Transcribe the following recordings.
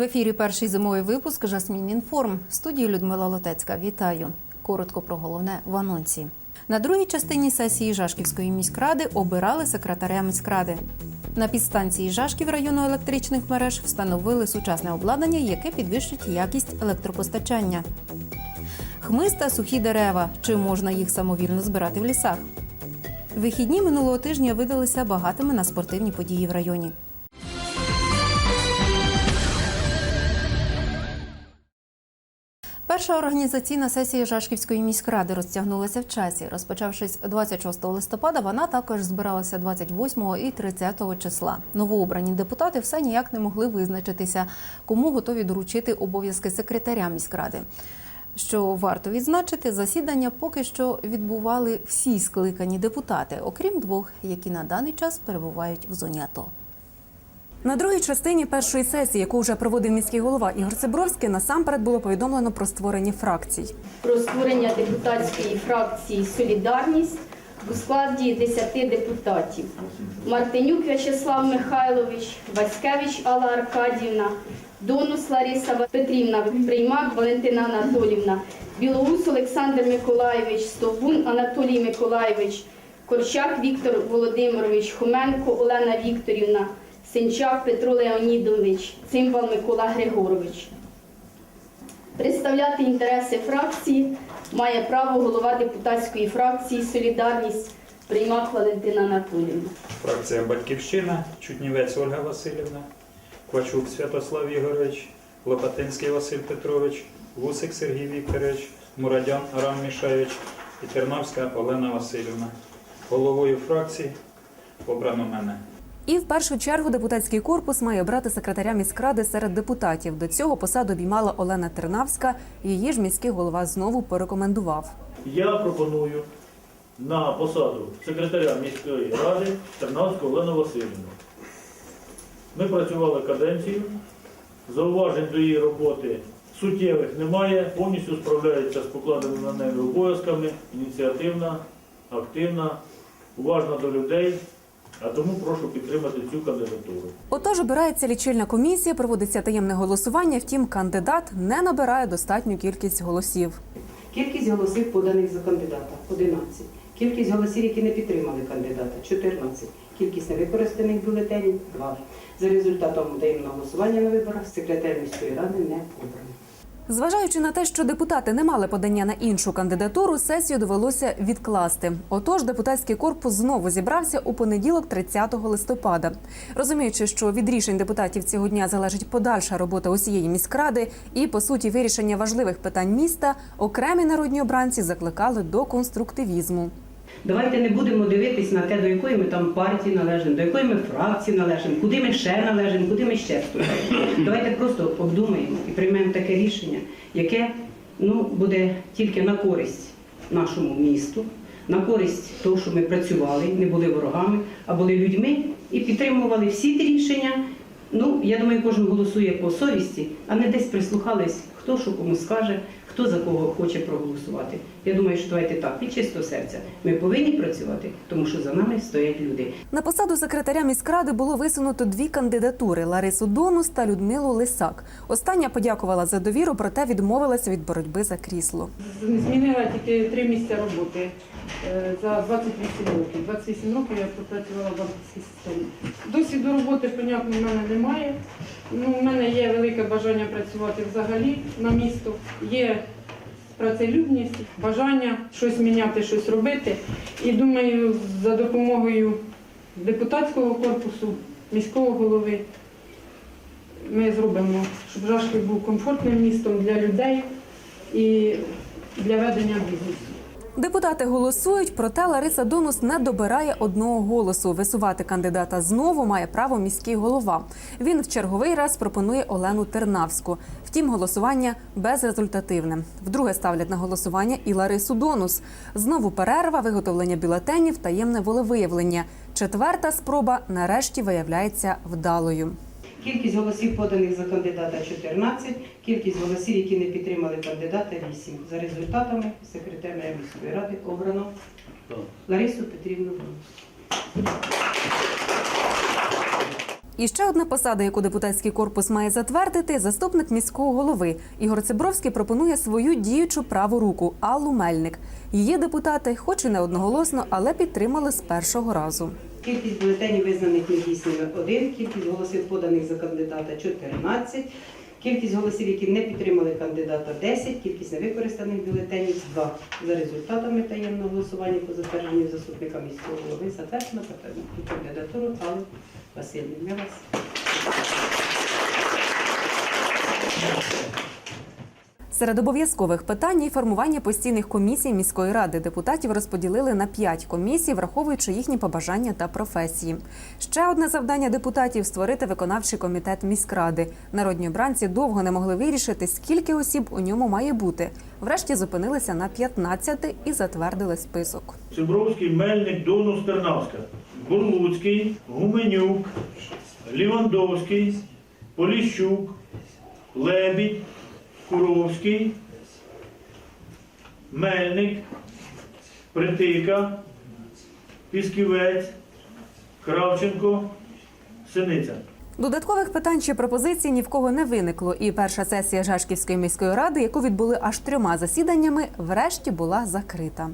В ефірі перший зимовий випуск Жасмін Інформ. В студії Людмила Лотецька. Вітаю. Коротко про головне в анонсі. На другій частині сесії Жашківської міськради обирали секретаря міськради. На підстанції Жашків району електричних мереж встановили сучасне обладнання, яке підвищить якість електропостачання. Хмиз та сухі дерева. Чи можна їх самовільно збирати в лісах? Вихідні минулого тижня видалися багатими на спортивні події в районі. Перша організаційна сесія Жашківської міськради розтягнулася в часі. Розпочавшись 26 листопада, вона також збиралася 28 і 30 числа. Новообрані депутати все ніяк не могли визначитися, кому готові доручити обов'язки секретаря міськради. Що варто відзначити, засідання поки що відбували всі скликані депутати, окрім двох, які на даний час перебувають в зоні АТО. На другій частині першої сесії, яку вже проводив міський голова Ігор Цибровський, насамперед було повідомлено про створення фракцій. про створення депутатської фракції Солідарність у складі 10 депутатів: Мартинюк В'ячеслав Михайлович, Васькевич Алла Аркадівна, Донус Лариса Петрівна, Приймак Валентина Анатолівна, Білоус Олександр Миколайович, Стовбун Анатолій Миколайович, Корчак Віктор Володимирович, Хоменко Олена Вікторівна, Синчак Петро Леонідович, Цимбал Микола Григорович. Представляти інтереси фракції має право голова депутатської фракції Солідарність Приймак Валентина Анатоліївна. Фракція Батьківщина, Чутнівець Ольга Васильівна, Квачук Святослав Ігорович, Лопатинський Василь Петрович, Вусик Сергій Вікторович, Мурадян Арам Мішаєвич і Тернавська Олена Васильівна. Головою фракції обрано мене. І в першу чергу депутатський корпус має обрати секретаря міськради серед депутатів. До цього посаду обіймала Олена Тернавська. Її ж міський голова знову порекомендував. Я пропоную на посаду секретаря міської ради Тернавську Олену Васильівну. Ми працювали каденцію, зауважень до її роботи суттєвих немає, повністю справляється з покладеними на неї обов'язками, ініціативна, активна, уважна до людей, а тому прошу підтримати цю кандидатуру. Отож, обирається лічильна комісія, проводиться таємне голосування. Втім, кандидат не набирає достатню кількість голосів. Кількість голосів поданих за кандидата 11. Кількість голосів, які не підтримали кандидата 14. Кількість невикористаних бюлетенів 2. За результатом таємного голосування на виборах секретар міської ради не обраний. Зважаючи на те, що депутати не мали подання на іншу кандидатуру, сесію довелося відкласти. Отож, депутатський корпус знову зібрався у понеділок, 30 листопада. Розуміючи, що від рішень депутатів цього дня залежить подальша робота усієї міськради і, по суті, вирішення важливих питань міста, окремі народні обранці закликали до конструктивізму. Давайте не будемо дивитись на те, до якої ми там партії належимо, до якої ми фракції належимо, куди ми ще належимо, куди ми ще вступаємо. Давайте просто обдумаємо і приймемо таке рішення, яке ну, буде тільки на користь нашому місту, на користь того, що ми працювали, не були ворогами, а були людьми і підтримували всі ті рішення. Ну, я думаю, кожен голосує по совісті, а не десь прислухались, хто що кому скаже, хто за кого хоче проголосувати. Я думаю, що давайте так, від чистого серця. Ми повинні працювати, тому що за нами стоять люди. На посаду секретаря міськради було висунуто дві кандидатури Ларису Донус та Людмилу Лисак. Остання подякувала за довіру, проте відмовилася від боротьби за крісло. Змінила тільки три місця роботи за 28 років. 28 років я пропрацювала в банківській системі. Досвіду роботи, понятно, в мене немає. Ну, у мене є велике бажання працювати взагалі на місто. Є працелюбність, бажання щось міняти, щось робити. І думаю, за допомогою депутатського корпусу, міського голови ми зробимо, щоб Жашків був комфортним містом для людей і для ведення бізнесу. Депутати голосують, проте Лариса Донус не добирає одного голосу. Висувати кандидата знову має право міський голова. Він в черговий раз пропонує Олену Тернавську. Втім, голосування безрезультативне. Вдруге ставлять на голосування і Ларису Донус. Знову перерва, виготовлення бюлетенів, таємне волевиявлення. Четверта спроба нарешті виявляється вдалою. Кількість голосів поданих за кандидата 14, кількість голосів, які не підтримали кандидата 8. За результатами секретаря міської ради обрано Ларису Петрівну. І ще одна посада, яку депутатський корпус має затвердити, заступник міського голови. Ігор Цибровський пропонує свою діючу праву руку Аллу Мельник. Її депутати, хоч і не одноголосно, але підтримали з першого разу. Кількість бюлетенів визнаних недійсними 1, кількість голосів поданих за кандидата 14, кількість голосів, які не підтримали кандидата 10, кількість невикористаних бюлетенів 2. За результатами таємного голосування по затвердженню заступника міського голови затверджено кандидатуру Алли Васильівни. Я вас Серед обов'язкових питань і формування постійних комісій міської ради депутатів розподілили на п'ять комісій, враховуючи їхні побажання та професії. Ще одне завдання депутатів створити виконавчий комітет міськради. Народні обранці довго не могли вирішити, скільки осіб у ньому має бути. Врешті зупинилися на 15 і затвердили список. Цибровський, Мельник, Донус, Тернавська, Бурлуцький, Гуменюк, Лівандовський, Поліщук, Лебідь, Куровський, Мельник, Притика, Пісківець, Кравченко, Синиця. Додаткових питань чи пропозицій ні в кого не виникло. І перша сесія Жашківської міської ради, яку відбули аж трьома засіданнями, врешті була закрита.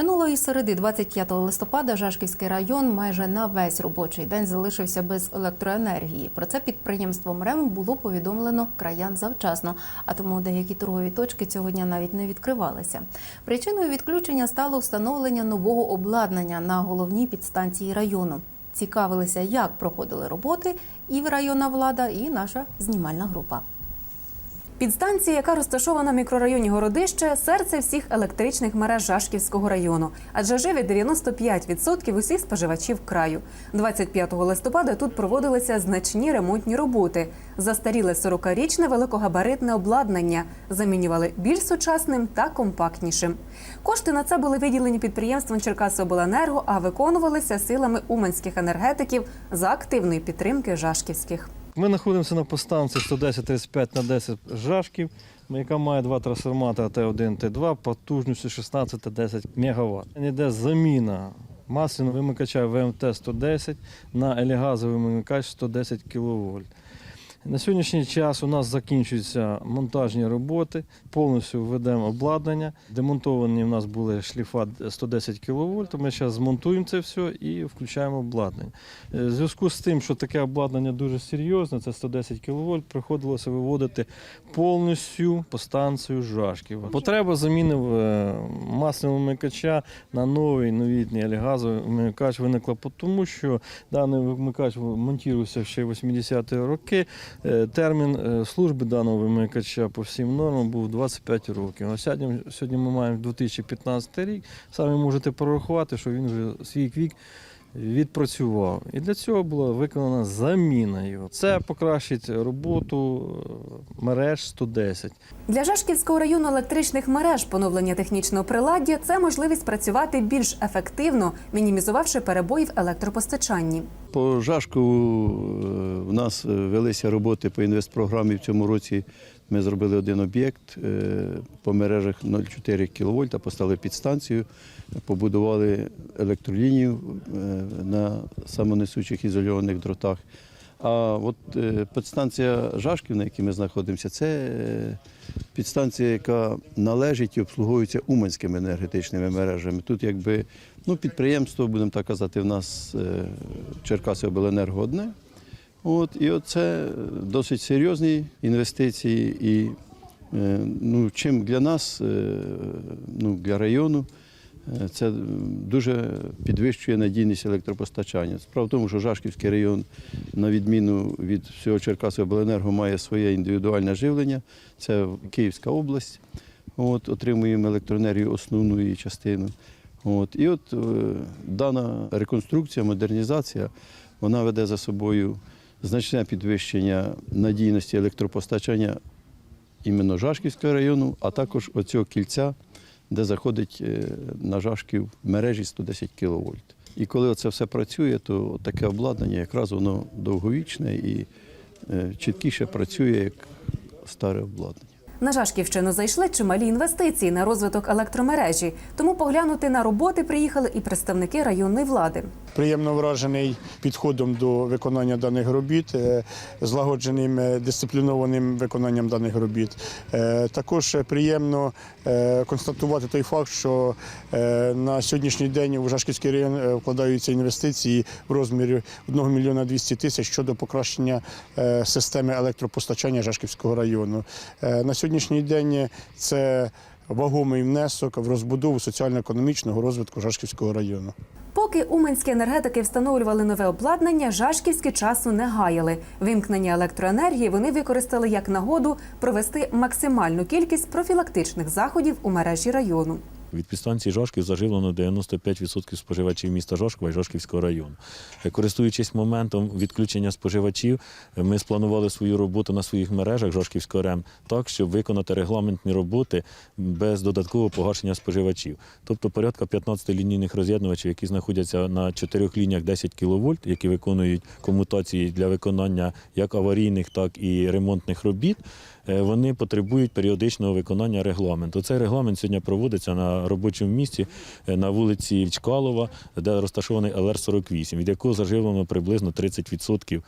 Минулої середи, 25 листопада, Жашківський район майже на весь робочий день залишився без електроенергії. Про це підприємство МРЕМ було повідомлено краян завчасно, а тому деякі торгові точки цього дня навіть не відкривалися. Причиною відключення стало встановлення нового обладнання на головній підстанції району. Цікавилися, як проходили роботи, і районна влада, і наша знімальна група. Підстанція, яка розташована в мікрорайоні Городище, серце всіх електричних мереж Жашківського району, адже живе 95% усіх споживачів краю. 25 листопада тут проводилися значні ремонтні роботи. Застаріле 40-річне великогабаритне обладнання замінювали більш сучасним та компактнішим. Кошти на це були виділені підприємством Черкасобленерго, а виконувалися силами уманських енергетиків за активної підтримки Жашківських. Ми знаходимося на постанції 110-35 на 10 жашків, яка має два трансформатори Т1, Т2 потужністю 16 та 10 МВт. Йде заміна масляного вимикача ВМТ-110 на елігазовий вимикач 110 кВт. На сьогоднішній час у нас закінчуються монтажні роботи, повністю введемо обладнання. Демонтовані в нас були шліфа 110 кВт. Ми зараз змонтуємо це все і включаємо обладнання. Е, В зв'язку з тим, що таке обладнання дуже серйозне, це 110 кВт, приходилося виводити повністю по станцію Жашків. Потреба заміни е, масляного вмикача на новий новітній елегазовий вмикач виникла тому, що даний вмикач монтувався ще в 80-ті роки. Е, Термін е, служби даного вимикача по всім нормам був 25 років. А сьогодні, ми маємо 2015 рік. Самі можете порахувати, що він вже свій вік відпрацював. І для цього була виконана заміна його. Це покращить роботу е, мереж 110. Для Жашківського району електричних мереж поновлення технічного приладдя це можливість працювати більш ефективно, мінімізувавши перебої в електропостачанні. По Жашкову е, в нас е, велися роботи по інвестпрограмі. В цьому році ми зробили один об'єкт е, по мережах 0,4 кВт, поставили підстанцію, побудували електролінію е, на самонесучих ізольованих дротах. А от е, підстанція Жашків, на якій ми знаходимося, це підстанція, яка належить і обслуговується уманськими енергетичними мережами. Тут якби ну, підприємство, будемо так казати, в нас Черкаси обленерго одне. От, і це досить серйозні інвестиції. І е, ну, чим для нас, е, ну, для району, е, це дуже підвищує надійність електропостачання. Справа в тому, що Жашківський район, на відміну від всього Черкасобленерго, має своє індивідуальне живлення. Це Київська область. От, отримуємо електроенергію основну її частину. От, і от дана реконструкція, модернізація, вона веде за собою значне підвищення надійності електропостачання іменно Жашківського району, а також оцього кільця, де заходить е, на Жашків мережі 110 кВт. І коли це все працює, то таке обладнання якраз воно довговічне і е, чіткіше працює як старе обладнання. На Жашківщину зайшли чималі інвестиції на розвиток електромережі, тому поглянути на роботи приїхали і представники районної влади. Приємно вражений підходом до виконання даних робіт, е, злагодженим е, дисциплінованим виконанням даних робіт. Е, Також приємно констатувати той факт, що на сьогоднішній день у Жашківський район вкладаються інвестиції в розмірі 1 мільйона 200 тисяч щодо покращення системи електропостачання Жашківського району. На сьогоднішній день це вагомий внесок в розбудову соціально-економічного розвитку Жашківського району. Поки уманські енергетики встановлювали нове обладнання, жашківські часу не гаяли. Вимкнення електроенергії вони використали як нагоду провести максимальну кількість профілактичних заходів у мережі району. Від підстанції Жошків заживлено 95% споживачів міста Жошкова і Жошківського району. Користуючись моментом відключення споживачів, ми спланували свою роботу на своїх мережах Жошківського РЕМ так, щоб виконати регламентні роботи без додаткового погашення споживачів. Тобто порядка 15 лінійних роз'єднувачів, які знаходяться на чотирьох лініях 10 кВт, які виконують комутації для виконання як аварійних, так і ремонтних робіт. Е, Вони потребують періодичного виконання регламенту. Цей регламент сьогодні проводиться на робочому місці е, на вулиці Чкалова, де розташований ЛР-48, від якого заживлено приблизно 30%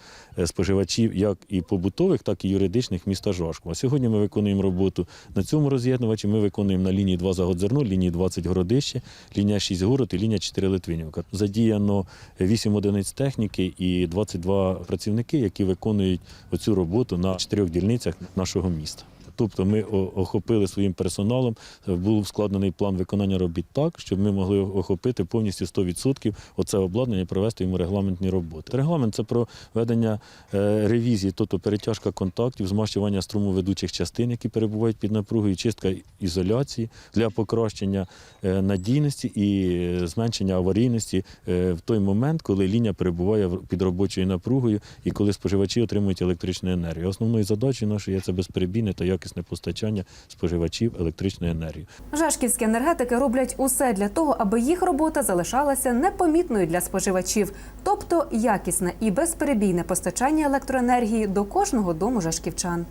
споживачів як і побутових, так і юридичних міста Жашкова. Сьогодні ми виконуємо роботу на цьому роз'єднувачі. Ми виконуємо на лінії 2 Загодзерно, лінії 20 Городище, лінія 6 Город і лінія 4 Литвинівка. Задіяно 8 одиниць техніки і 22 працівники, які виконують оцю роботу на чотирьох дільницях нашого міста. Тобто ми охопили своїм персоналом, е, був складений план виконання робіт так, щоб ми могли охопити повністю 100% оце обладнання і провести йому регламентні роботи. Регламент це проведення е, ревізії, тобто перетяжка контактів, змащування струмоведучих частин, які перебувають під напругою, чистка ізоляції для покращення е, надійності і зменшення аварійності в той момент, коли лінія перебуває під робочою напругою і коли споживачі отримують електричну енергію. Основною задачею нашою є це безперебійне та якісне постачання споживачів електричної енергії. Жашківські енергетики роблять усе для того, аби їх робота залишалася непомітною для споживачів, тобто якісне і безперебійне постачання електроенергії до кожного дому жашківчан.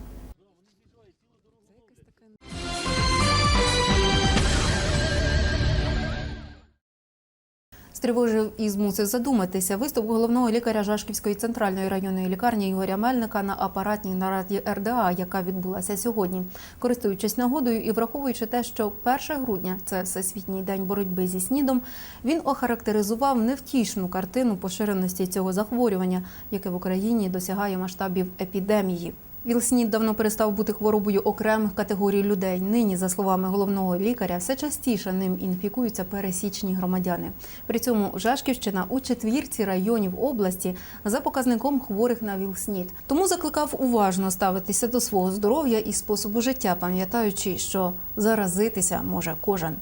Стривожив і змусив задуматися виступ головного лікаря Жашківської центральної районної лікарні Ігоря Мельника на апаратній нараді РДА, яка відбулася сьогодні. Користуючись нагодою і враховуючи те, що 1 грудня це всесвітній день боротьби зі снідом, він охарактеризував невтішну картину поширеності цього захворювання, яке в Україні досягає масштабів епідемії. ВІЛ-СНІД давно перестав бути хворобою окремих категорій людей. Нині, за словами головного лікаря, все частіше ним інфікуються пересічні громадяни. При цьому Жашківщина у четвірці районів області за показником хворих на ВІЛ-СНІД. Тому закликав уважно ставитися до свого здоров'я і способу життя, пам'ятаючи, що заразитися може кожен.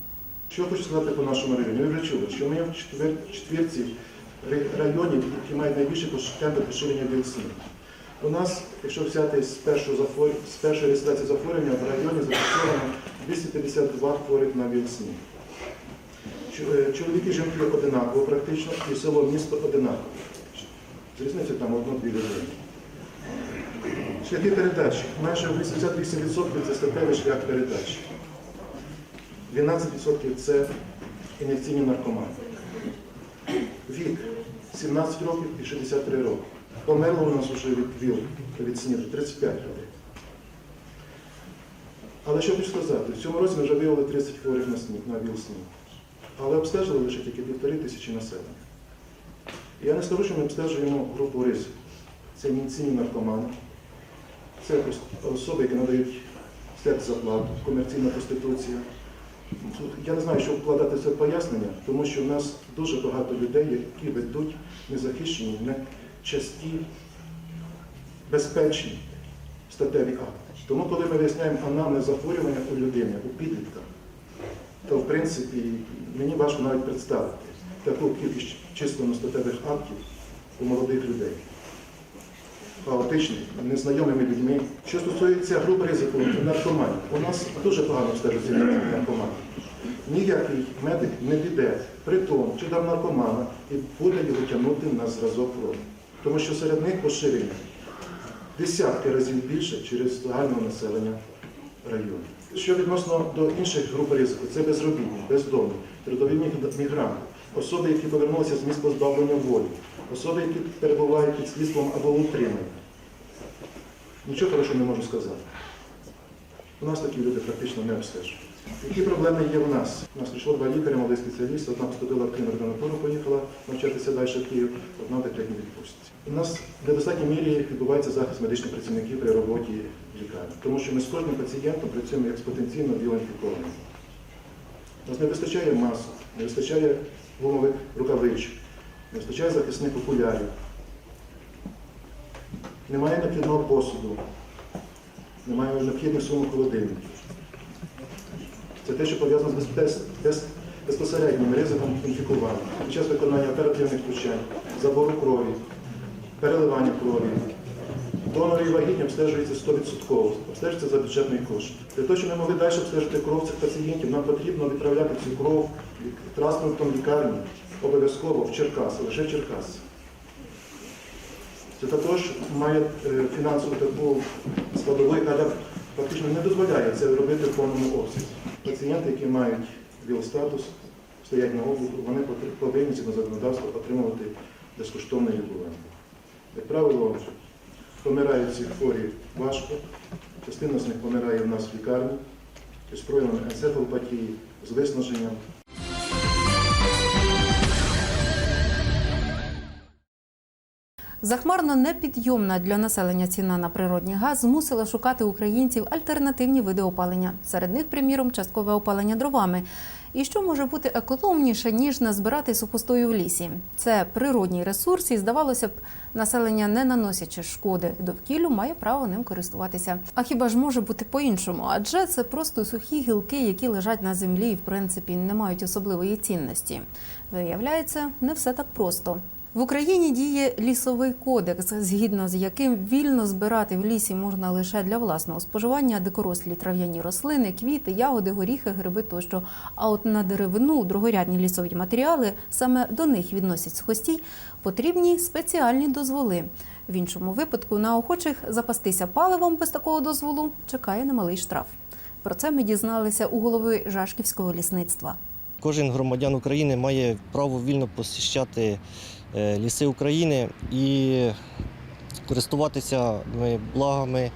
Що хочу сказати по нашому районі? Ви вже чули, що ми в четвірці районів, які мають найбільше темпи поширення вірусів. У нас, якщо взяти з першого захвор... з першої реєстрації захворювання, в районі зафіксовано 252 хворих на вірусні. Чоловіки і жінки одинаково практично, і село місто одинаково. З різницею там одну-дві людини. Шляхи передачі. Майже 88% це статевий шлях передачі. 12% це ін'єкційні наркомани. Вік 17 років і 63 роки. Померло у нас вже від ВІЛ, від снігу 35 людей. Але що хочу сказати, в цьому році ми вже виявили 30 хворих на сніг, на ВІЛ снігу. Але обстежили лише тільки півтори тисячі населення. Я не скажу, що ми обстежуємо групу ризику. Це ін'єкційні наркомани, це особи, які надають спецзаплату, комерційна проституція. Я не знаю, що вкладати це пояснення, тому що в нас дуже багато людей, які ведуть незахищені, нечасті, безпечні статеві акти. Тому, коли ми виясняємо анамнез захворювання у людини, у підлітка, то в принципі мені важко навіть представити таку кількість численно статевих актів у молодих людей. Хаотичних, незнайомими людьми. Що стосується груп ризику наркоманів, у нас дуже погано обстежується наркоманів. Ніякий медик не піде притом чи дав наркомана і буде його тягнути на зразок крові. Тому що серед них поширення десятки разів більше через загального населення районі. Що відносно до інших груп ризику, це безробітні, бездомні, трудові мігранти, особи, які повернулися з місць позбавлення волі, особи, які перебувають під слідством або утриманні. Нічого хорошого не можу сказати. У нас такі люди практично не обстежують. Які проблеми є в нас? У нас прийшло два лікаря, молодий спеціаліст, одна поступила в Кримердонатуру, поїхала навчатися далі в Київ, одна декретній відпустці. У нас в недостатній мірі відбувається захист медичних працівників при роботі лікарні, тому що ми з кожним пацієнтом працюємо як з потенційно біоінфікованим. У нас не вистачає масок, не вистачає гумових рукавичок, не вистачає захисних окулярів, немає необхідного посуду, немає необхідних сумок холодильників. Це те, що пов'язано з без, без, без, безпосереднім ризиком інфікування під час виконання оперативних втручань, забору крові, переливання крові. Донори і вагітні обстежуються 100%, обстежуються за бюджетний кошт. Для того, щоб ми могли далі обстежити кров цих пацієнтів, нам потрібно відправляти цю кров транспортом лікарні обов'язково в Черкаси, лише в Черкаси. Це також має е, фінансову таку складову, яка фактично не дозволяє це робити в повному обсязі. Пацієнти, які мають ВІЛ-статус, стоять на обліку, вони повинні згідно законодавства отримувати безкоштовне лікування. Як правило, помирають ці хворі важко, частина з них помирає в нас в лікарні з проявами енцефалопатії, з виснаженням. Захмарно непідйомна для населення ціна на природний газ змусила шукати українців альтернативні види опалення. Серед них, приміром, часткове опалення дровами. І що може бути економніше, ніж назбирати сухостою в лісі? Це природній ресурс, і здавалося б, населення, не наносячи шкоди довкіллю, має право ним користуватися. А хіба ж може бути по-іншому? Адже це просто сухі гілки, які лежать на землі і в принципі не мають особливої цінності. Виявляється, не все так просто. В Україні діє лісовий кодекс, згідно з яким вільно збирати в лісі можна лише для власного споживання дикорослі трав'яні рослини, квіти, ягоди, горіхи, гриби тощо. А от на деревину, другорядні лісові матеріали, саме до них відносять схостій, потрібні спеціальні дозволи. В іншому випадку на охочих запастися паливом без такого дозволу чекає немалий штраф. Про це ми дізналися у голови Жашківського лісництва. Кожен громадян України має право вільно посіщати ліси України і користуватися е, благами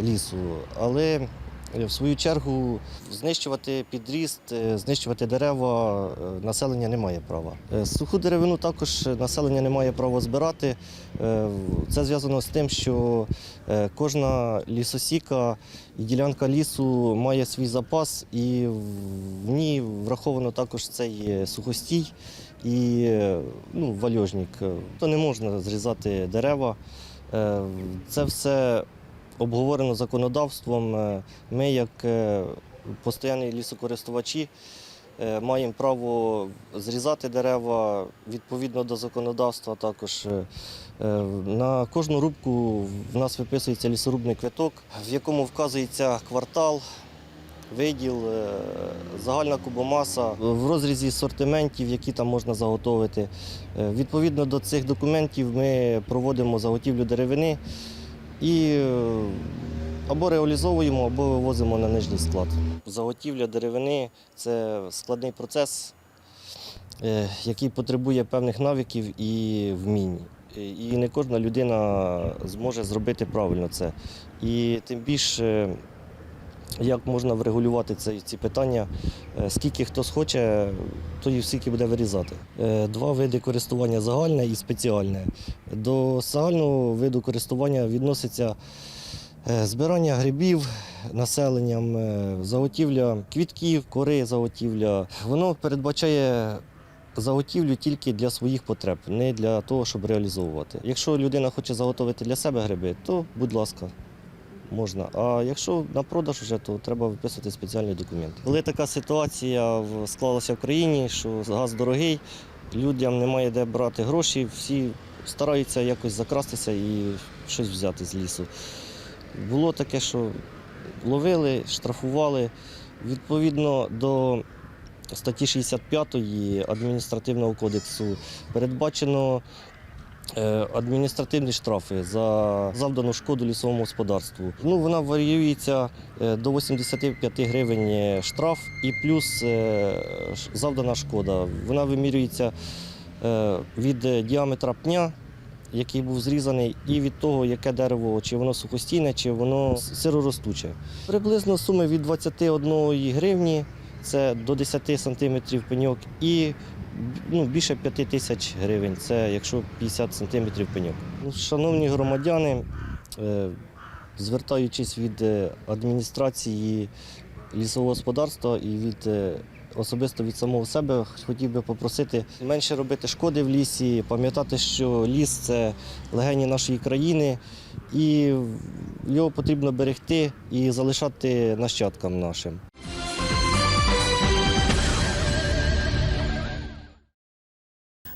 лісу. Але е, в свою чергу знищувати підріст, е, знищувати дерева е, населення не має права. Е, Суху деревину також населення не має права збирати. Е, Це зв'язано з тим, що е, кожна лісосіка і ділянка лісу має свій запас, і в ній враховано також цей сухостій і е, ну, вальожник. То не можна зрізати дерева. Е, Це все обговорено законодавством. Е, Ми, як е, постійні лісокористувачі, е, маємо право зрізати дерева відповідно до законодавства. Також е, е, на кожну рубку в нас виписується лісорубний квиток, в якому вказується квартал. Виділ, е, загальна кубомаса в розрізі сортиментів, які там можна заготовити. Е, Відповідно до цих документів ми проводимо заготівлю деревини і е, або реалізовуємо, або вивозимо на нижній склад. Заготівля деревини це складний процес, який потребує певних навиків і вмінь. І не кожна людина зможе зробити правильно це. І тим більше, як можна врегулювати ці, ці питання, е, скільки хто схоче, то і скільки буде вирізати. Е, Два види користування загальне і спеціальне. До загального виду користування відноситься е, збирання грибів населенням, заготівля квітків, кори заготівля. Воно передбачає заготівлю тільки для своїх потреб, не для того, щоб реалізовувати. Якщо людина хоче заготовити для себе гриби, то будь ласка. Можна. А якщо на продаж вже, то треба виписувати спеціальні документи. Коли така ситуація склалася в країні, що газ дорогий, людям немає де брати гроші, всі стараються якось закрастися і щось взяти з лісу. Було таке, що ловили, штрафували. Відповідно до статті 65 адміністративного кодексу передбачено адміністративні штрафи за завдану шкоду лісовому господарству. Ну, вона варіюється е, до 85 гривень е, штраф і плюс е, завдана шкода. Вона вимірюється е, від е, діаметра пня, який був зрізаний, і від того, яке дерево, чи воно сухостійне, чи воно сироростуче. Приблизно суми від 21 гривні, це до 10 сантиметрів пеньок, і ну, більше 5 тисяч гривень, це якщо 50 сантиметрів пеньок. Ну, шановні громадяни, е, звертаючись від е, адміністрації лісового господарства і від е, особисто від самого себе, хотів би попросити менше робити шкоди в лісі, пам'ятати, що ліс це легені нашої країни, і його потрібно берегти і залишати нащадкам нашим.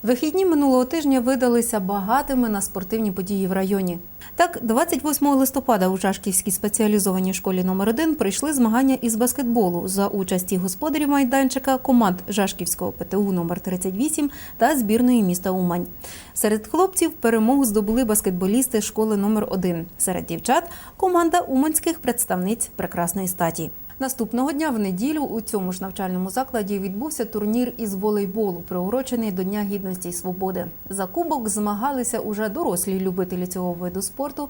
Вихідні минулого тижня видалися багатими на спортивні події в районі. Так, 28 листопада у Жашківській спеціалізованій школі номер 1 прийшли змагання із баскетболу за участі господарів майданчика, команд Жашківського ПТУ номер 38 та збірної міста Умань. Серед хлопців перемогу здобули баскетболісти школи номер 1 Серед дівчат команда уманських представниць прекрасної статі. Наступного дня в неділю у цьому ж навчальному закладі відбувся турнір із волейболу, приурочений до Дня гідності і свободи. За кубок змагалися уже дорослі любителі цього виду спорту.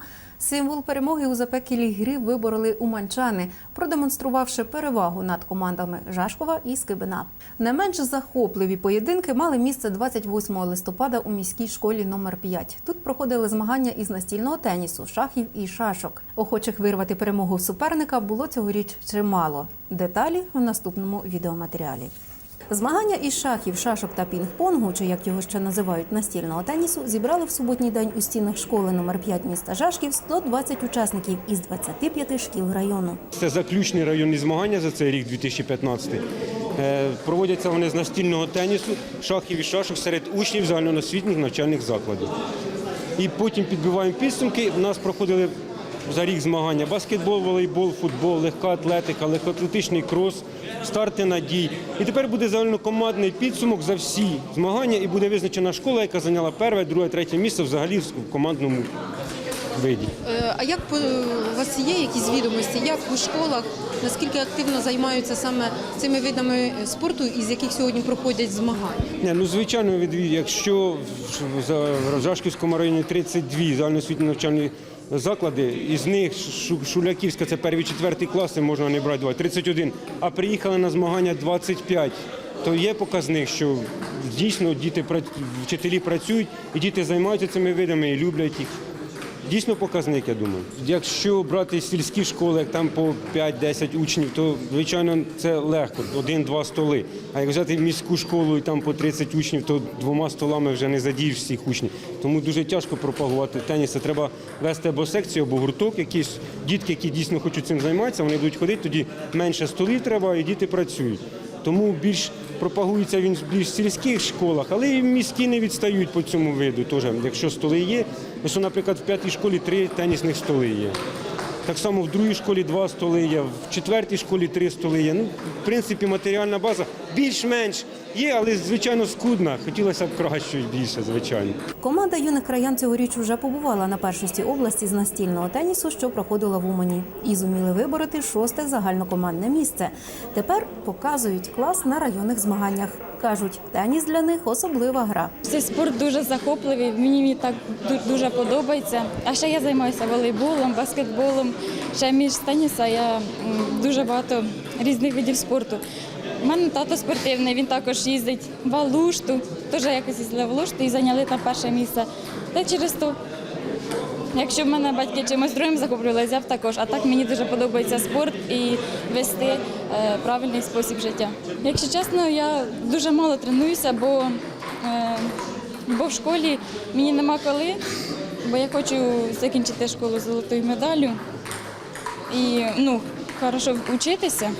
Символ перемоги у запекілій грі вибороли уманчани, продемонструвавши перевагу над командами Жашкова і Скибина. Не менш захопливі поєдинки мали місце 28 листопада у міській школі номер 5. Тут проходили змагання із настільного тенісу, шахів і шашок. Охочих вирвати перемогу суперника було цьогоріч чимало. Деталі у наступному відеоматеріалі. Змагання із шахів, шашок та пінг-понгу, чи як його ще називають настільного тенісу, зібрали в суботній день у стінах школи номер 5 міста Жашків 120 учасників із 25 шкіл району. Це заключні районні змагання за цей рік 2015. Е, Проводяться вони з настільного тенісу, шахів і шашок серед учнів загальноосвітніх навчальних закладів. І потім підбиваємо підсумки. У нас проходили за рік змагання баскетбол, волейбол, футбол, легка атлетика, легкоатлетичний крос, старти надій. І тепер буде загальнокомандний підсумок за всі змагання і буде визначена школа, яка зайняла перше, друге, третє місце взагалі в командному виді. Е, А як у вас є якісь відомості, як у школах, наскільки активно займаються саме цими видами спорту, із яких сьогодні проходять змагання? Не, ну звичайно, відвід, якщо в Рожашківському районі 32 загальноосвітні навчальні заклади, із них Шу- Шуляківська це перші четвертий класи, можна не брати два, 31, а приїхали на змагання 25. То є показник, що дійсно діти вчителі працюють і діти займаються цими видами і люблять їх. Дійсно показник, я думаю. Якщо брати сільські школи, як там по 5-10 учнів, то звичайно це легко, один-два столи. А як взяти міську школу і там по 30 учнів, то двома столами вже не задієш всіх учнів. Тому дуже тяжко пропагувати теніс. Треба вести або секцію, або гурток, якісь дітки, які дійсно хочуть цим займатися, вони будуть ходити, тоді менше столів треба, і діти працюють. Тому більш пропагується він в більш сільських школах, але і міські не відстають по цьому виду. Теж, якщо столи є, ось, наприклад, в п'ятій школі три тенісних столи є. Так само в другій школі два столи є, в четвертій школі три столи є. Ну, в принципі, матеріальна база більш-менш є, але звичайно скудна. Хотілося б краще більше, звичайно. Команда юних краян цьогоріч вже побувала на першості області з настільного тенісу, що проходила в Умані, і зуміли вибороти шосте загальнокомандне місце. Тепер показують клас на районних змаганнях. кажуть, теніс для них особлива гра. Цей спорт дуже захопливий, мені він так дуже подобається. А ще я займаюся волейболом, баскетболом. Ще між теніса я дуже багато різних видів спорту. У мене тато спортивний, він також їздить в Алушту, теж якось їздили в Алушту і зайняли там перше місце. Та через то, якщо в мене батьки чимось другим захоплювалися, я також. А так мені дуже подобається спорт і вести е, правильний спосіб життя. Якщо чесно, я дуже мало тренуюся, бо, е, бо в школі мені нема коли, бо я хочу закінчити школу золотою медаллю і ну, хорошо вчитися.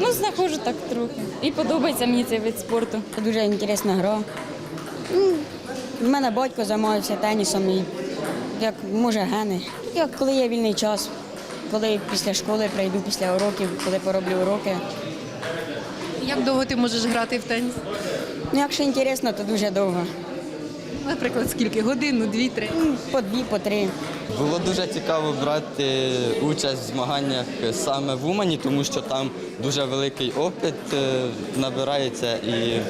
Ну, знаходжу так трохи. І подобається мені цей вид спорту. Дуже інтересна гра. Ну, в мене батько займався тенісом і як може гени. Як коли є вільний час, коли після школи прийду після уроків, коли пороблю уроки. Як довго ти можеш грати в теніс? Ну, якщо інтересно, то дуже довго. Наприклад, скільки? Годину, дві, три. По дві, по три. Було дуже цікаво брати участь в змаганнях саме в Умані, тому що там дуже великий опит е, набирається і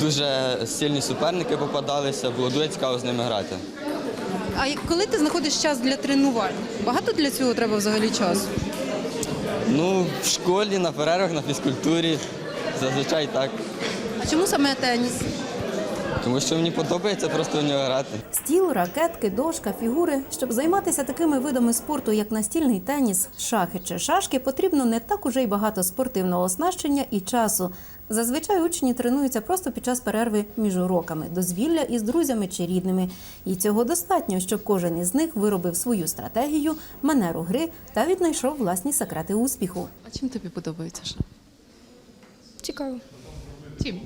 дуже сильні суперники попадалися. Було дуже цікаво з ними грати. А коли ти знаходиш час для тренувань? Багато для цього треба взагалі часу? Ну, в школі, на перервах, на фізкультурі зазвичай так. А чому саме теніс? Тому що мені подобається просто в нього грати. Стіл, ракетки, дошка, фігури. Щоб займатися такими видами спорту, як настільний теніс, шахи чи шашки, потрібно не так уже й багато спортивного оснащення і часу. Зазвичай учні тренуються просто під час перерви між уроками, дозвілля із друзями чи рідними. І цього достатньо, щоб кожен із них виробив свою стратегію, манеру гри та віднайшов власні секрети успіху. А чим тобі подобається? Ша? Цікаво. Чим?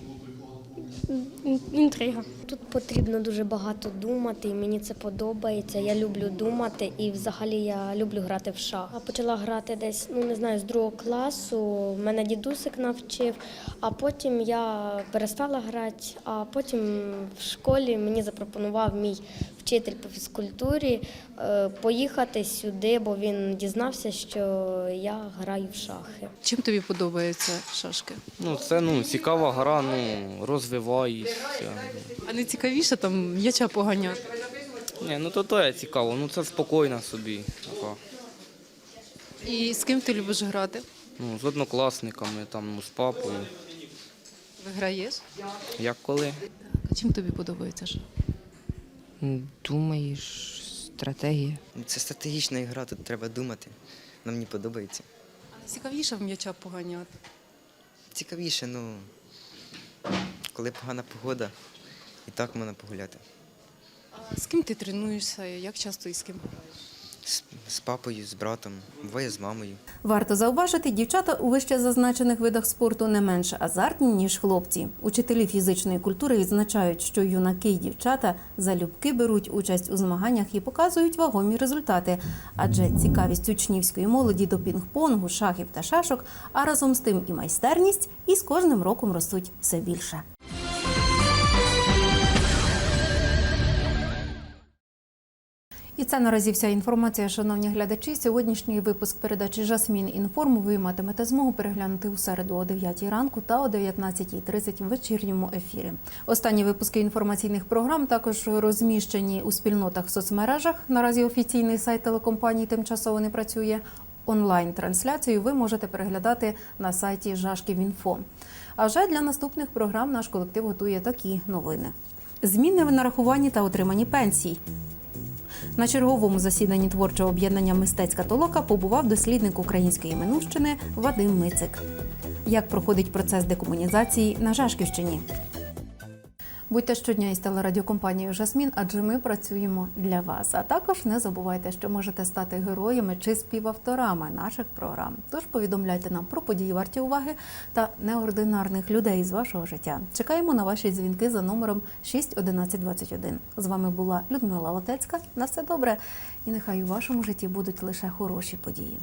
Інтрига. Тут потрібно дуже багато думати, і мені це подобається. Я люблю думати, і взагалі я люблю грати в шах. Я почала грати десь, ну не знаю, з другого класу. Мене дідусик навчив, а потім я перестала грати. А потім в школі мені запропонував мій вчитель по фізкультурі е, поїхати сюди, бо він дізнався, що я граю в шахи. Чим тобі подобаються шашки? Ну, це ну, цікава гра, ну, розвиваюся. А не цікавіше там м'яча поганяти? Ні, ну то то є цікаво, ну це спокійно собі. Така. І з ким ти любиш грати? Ну, з однокласниками, там, ну, з папою. Виграєш? Як коли? А чим тобі подобається? Ша? Думаєш, стратегія. Це стратегічна гра, тут треба думати. Нам мені подобається. А цікавіше в м'яча поганяти? Цікавіше, ну, коли погана погода, і так можна погуляти. А з ким ти тренуєшся? Як часто і з ким? З, з папою, з братом, буває з мамою. Варто зауважити, дівчата у вище зазначених видах спорту не менш азартні, ніж хлопці. Учителі фізичної культури відзначають, що юнаки й дівчата залюбки беруть участь у змаганнях і показують вагомі результати. Адже цікавість учнівської молоді до пінг-понгу, шахів та шашок, а разом з тим і майстерність, і з кожним роком ростуть все більше. І це наразі вся інформація, шановні глядачі. Сьогоднішній випуск передачі Жасмін Інформ ви матимете змогу переглянути у середу о 9 ранку та о 19.30 в вечірньому ефірі. Останні випуски інформаційних програм також розміщені у спільнотах в соцмережах. Наразі офіційний сайт телекомпанії тимчасово не працює. Онлайн-трансляцію ви можете переглядати на сайті Жашків.Інфо. А вже для наступних програм наш колектив готує такі новини: зміни в нарахуванні та отриманні пенсій. На черговому засіданні творчого об'єднання Мистецька толока побував дослідник української минувщини Вадим Мицик. Як проходить процес декомунізації на Жашківщині? Будьте щодня із телерадіокомпанією Жасмін, адже ми працюємо для вас. А також не забувайте, що можете стати героями чи співавторами наших програм. Тож повідомляйте нам про події варті уваги та неординарних людей з вашого життя. Чекаємо на ваші дзвінки за номером 61121. З вами була Людмила Лотецька. На все добре, і нехай у вашому житті будуть лише хороші події.